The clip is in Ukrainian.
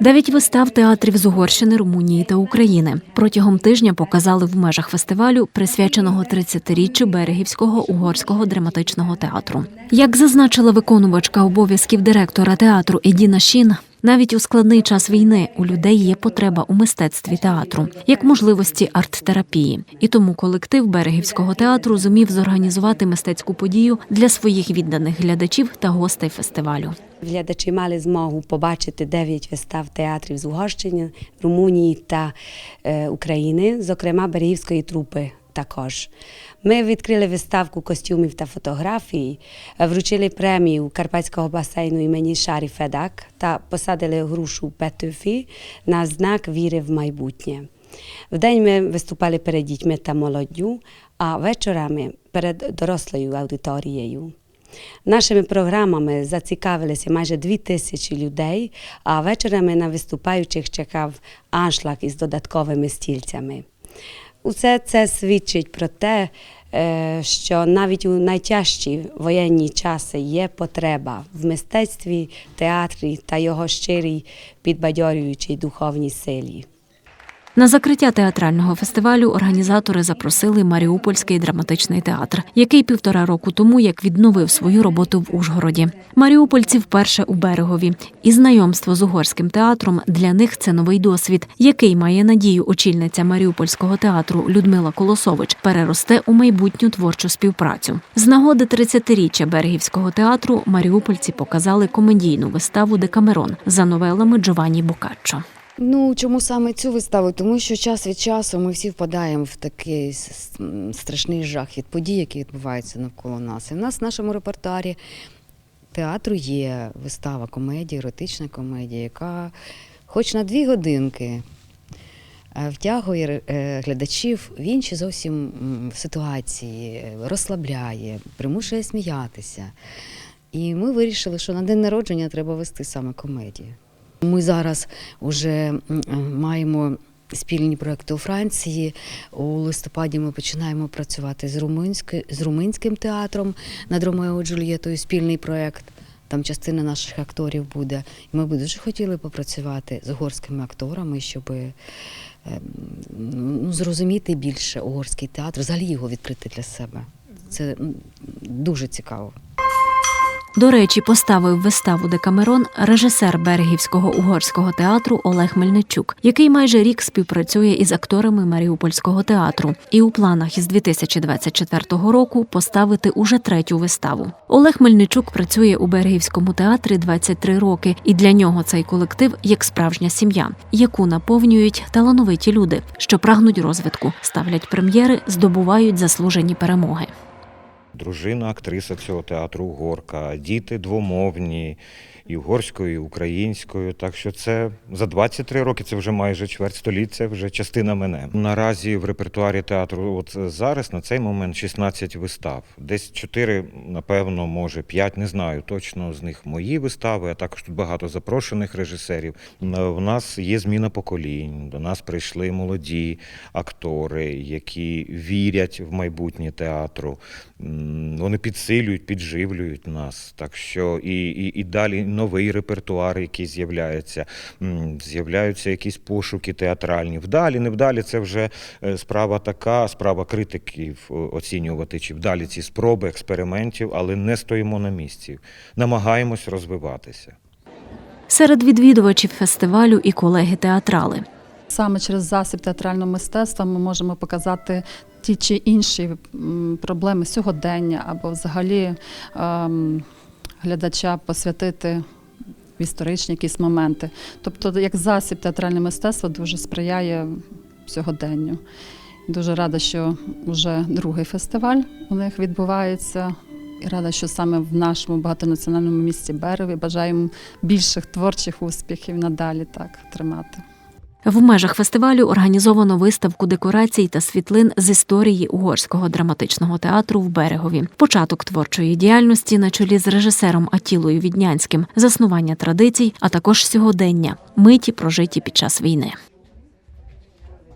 Дев'ять вистав театрів з Угорщини, Румунії та України протягом тижня показали в межах фестивалю, присвяченого 30-річчю Берегівського угорського драматичного театру. Як зазначила виконувачка обов'язків директора театру Едіна Шін, навіть у складний час війни у людей є потреба у мистецтві театру, як можливості арт-терапії. І тому колектив Берегівського театру зумів зорганізувати мистецьку подію для своїх відданих глядачів та гостей фестивалю. Глядачі мали змогу побачити дев'ять вистав театрів з Угорщини, Румунії та е, України, зокрема Берегівської трупи також. Ми відкрили виставку костюмів та фотографій, вручили премію Карпатського басейну імені Шарі Федак та посадили грушу Петюфі на знак віри в майбутнє. Вдень ми виступали перед дітьми та молоддю, а вечорами перед дорослою аудиторією. Нашими програмами зацікавилися майже дві тисячі людей, а вечорами на виступаючих чекав аншлаг із додатковими стільцями. Усе це свідчить про те, е, що навіть у найтяжчі воєнні часи є потреба в мистецтві, театрі та його щирій підбадьорюючій духовній силі. На закриття театрального фестивалю організатори запросили Маріупольський драматичний театр, який півтора року тому як відновив свою роботу в Ужгороді. Маріупольці вперше у берегові, і знайомство з угорським театром для них це новий досвід, який має надію очільниця Маріупольського театру Людмила Колосович переросте у майбутню творчу співпрацю. З нагоди 30-річчя берегівського театру маріупольці показали комедійну виставу Декамерон за новелами Джованні Бокаччо. Ну чому саме цю виставу? Тому що час від часу ми всі впадаємо в такий страшний жах від подій, які відбуваються навколо нас. І в нас в нашому репертуарі театру є вистава комедія, еротична комедія, яка хоч на дві годинки е, втягує е, глядачів в інші зовсім ситуації, розслабляє, примушує сміятися. І ми вирішили, що на день народження треба вести саме комедію. Ми зараз вже маємо спільні проекти у Франції. У листопаді ми починаємо працювати з, румунськи, з румунським театром над Ромео Джульєтою. Спільний проект. Там частина наших акторів буде. Ми б дуже хотіли попрацювати з угорськими акторами, щоб ем, ну, зрозуміти більше угорський театр, взагалі його відкрити для себе. Це дуже цікаво. До речі, поставив виставу Декамерон режисер Берегівського угорського театру Олег Мельничук, який майже рік співпрацює із акторами Маріупольського театру, і у планах із 2024 року поставити уже третю виставу. Олег Мельничук працює у Берегівському театрі 23 роки, і для нього цей колектив як справжня сім'я, яку наповнюють талановиті люди, що прагнуть розвитку, ставлять прем'єри, здобувають заслужені перемоги. Дружина актриса цього театру угорка, діти двомовні, і угорською, і українською. Так що це за 23 роки, це вже майже чверть століття, вже частина мене. Наразі в репертуарі театру, от зараз на цей момент 16 вистав. Десь 4, напевно, може 5, не знаю точно з них мої вистави, а також тут багато запрошених режисерів. В нас є зміна поколінь. До нас прийшли молоді актори, які вірять в майбутнє театру. Вони підсилюють, підживлюють нас. Так що і, і, і далі новий репертуар, який з'являється, з'являються якісь пошуки театральні. Вдалі, не вдалі, це вже е, справа така, справа критиків е, оцінювати, чи вдалі ці спроби експериментів, але не стоїмо на місці. Намагаємось розвиватися. Серед відвідувачів фестивалю і колеги-театрали. Саме через засіб театрального мистецтва ми можемо показати ті чи інші проблеми сьогодення або взагалі ем, глядача посвятити в історичні якісь моменти. Тобто, як засіб театральне мистецтво дуже сприяє сьогоденню. Дуже рада, що вже другий фестиваль у них відбувається. І рада, що саме в нашому багатонаціональному місті Береві бажаємо більших творчих успіхів надалі так тримати. В межах фестивалю організовано виставку декорацій та світлин з історії угорського драматичного театру в берегові, початок творчої діяльності на чолі з режисером Атілою Віднянським, заснування традицій, а також сьогодення, миті прожиті під час війни.